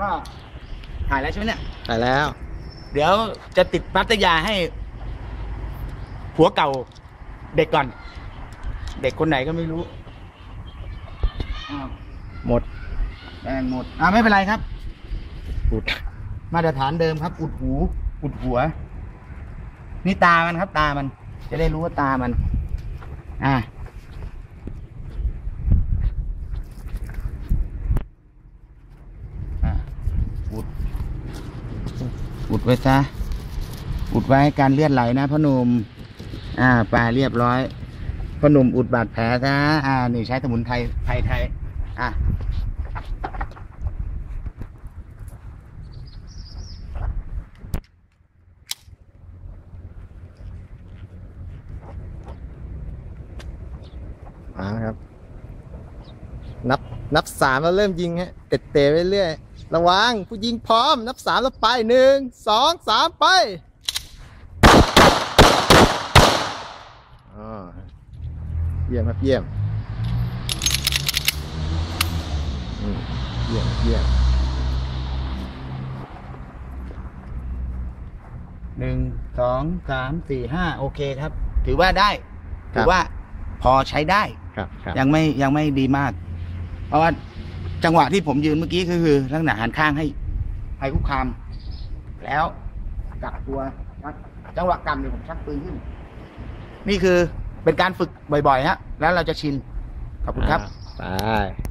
ก็ถ่ายแล้วใช่ไหมเนี่ยไปแล้ว เดี๋ยวจะติดปัตยาให้ผัวเก่าเด็กก่อน เด็กคนไหนก็ไม่รู้อ้าวหมดแดงหมดอ่าไม่เป็นไรครับ อุดมาตรฐานเดิมครับ อุดหูอุดหัว นี่ตามันครับ ตามัน จะได้รู้ว่าตามัน อ่า อะอุด อุดไว้ซะ อุดไว้ให้การเลือดไหลนะพ่อหนุ่มอ่าปลาเรียบร้อยพ่อหนุ่มอุดบาดแผลซะอ่า นี่ใช้สมุนไพรไทยไทยอะมาครับ นับนับสามแล้วเริ่มยิงฮะเตะเตะไปเรื่อย ระวังผู้ยิงพร้อม นับสามแล้วไปหนึ่งสองสามไปอ๋อเยี่ยมครับเยี่ยมอืมเยี่ยมเยี่ยมหนึ่งสองสามสี่ห้าโอเคครับ ถือว่าได้ครับถือว่าพอใช้ได้ครับครับ ยังไม่ยังไม่ดีมาก เพราะว่า จังหวะที่ผมยืนเมื่อกี้คือลักษณะหันข้างให้ให้คุกคาม แล้วกลับตัวจังหวะกำเนี่ยผมชักปืนขึ้น นี่คือเป็นการฝึกบ่อยๆฮะ แล้วเราจะชิน ขอบคุณครับอ่าไป